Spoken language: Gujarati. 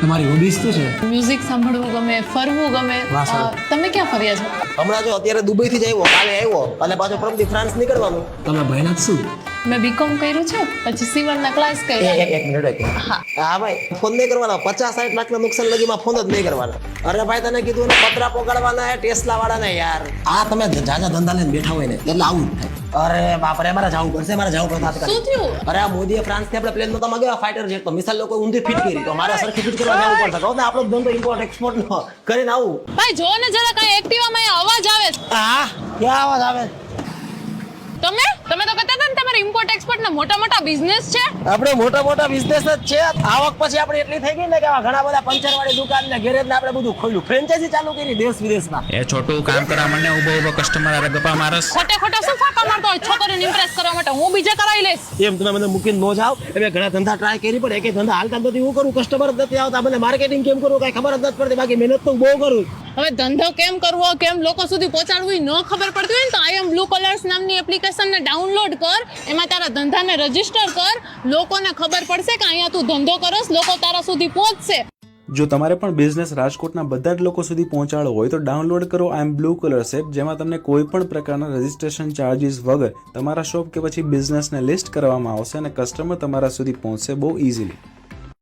તમારી હોબીઝ શું છે. મ્યુઝિક સાંભળવું ગમે ફરવું ગમે. તમે ક્યાં ફર્યા છો? હમણાં જો અત્યારે દુબઈ થી જ આવ્યો કાલે આવ્યો અને પાછો પરમથી ફ્રાન્સ નીકળવાનું. તમે ભણ્યા જ શું? મેં બીકોમ કર્યું છે પછી સીવણના ક્લાસ કર્યા. એક એક મિનિટ એક હા. ભાઈ ફોન નહીં કરવાના પચાસ સાઠ લાખના નુકસાન લગીમાં ફોન જ નહીં કરવાના. અરે ભાઈ તને કીધું ને પતરા પોગાડવાના ટેસ્લા વાળાને યાર. આ તમે જાજા ધંધા લઈને બેઠા હોય ને એટલે આવું જ થાય. અરે બાપ રે મારે જવું પડશે મારે જવું પડશે શું થયું? અરે આ મોદીએ ફ્રાન્સથી આપણે પ્લેન નતા માંગ્યા ફાઈટર જેટ તો મિસાઈલ લોકો ઊંધી ફિટ કરી. તો મારે સરખી ફિટ કરવા જવું પડશે. તો આપણો ધંધો ઇમ્પોર્ટ એક્સપોર્ટ નો કરીને આવું. ભાઈ જો ને જરા કઈ એક્ટિવા માં અવાજ આવે છે. આ ક્યાં અવાજ આવે? તમે? તમે તો કહેતા હતા ને તમારે ઇમ્પોર્ટ એક્સપોર્ટ ના મોટા મોટા બિઝનેસ છે. આપણે મોટા મોટા બિઝનેસ જ છે. આવક પછી આપણે એટલી થઈ ગઈ ને કે આવા ઘણા બધા પંચર વાળી દુકાન ને ગેરેજ ને આપણે બધું ખોલ્યું. ફ્રેન્ચાઇઝી ચાલુ કરી દેશ વિદેશમાં. એ છોટું કામ કરવા મને ઊભો ઊભો કસ્ટમર આરે ગપા મારસ. ખોટે ખોટા શું ફાંકા મારતો હોય છોકરીને ઇમ્પ્રેસ કરવા માટે હું બીજે કરાવી લઈશ. એમ તમે મને મૂકીને નો જાઓ. એટલે ઘણા ધંધા ટ્રાય કરી પણ એકે ધંધા હાલતા નથી. હું કરું? કસ્ટમર જ નથી આવતા. મને માર્કેટિંગ કેમ કરું કઈ ખબર જ નથી પડતી. બાકી મહેનત તો બહુ કરું હવે ધંધો કેમ કરવો કેમ લોકો સુધી પહોંચાડવું ન ખબર પડતી હોય ને તો આઈ એમ બ્લુ કલર્સ નામની એપ્લિકેશનને ડાઉનલોડ કર. એમાં તારા ધંધાને રજિસ્ટર કર. લોકોને ખબર પડશે કે અહીંયા તું ધંધો કરસ લોકો તારા સુધી પહોંચશે. જો તમારે પણ બિઝનેસ રાજકોટના બધા જ લોકો સુધી પહોંચાડવો હોય તો ડાઉનલોડ કરો આઈ એમ બ્લુ કલર સેપ જેમાં તમને કોઈ પણ પ્રકારના રજિસ્ટ્રેશન ચાર્જીસ વગર તમારા શોપ કે પછી બિઝનેસને લિસ્ટ કરવામાં આવશે અને કસ્ટમર તમારા સુધી પહોંચશે બહુ ઇઝીલી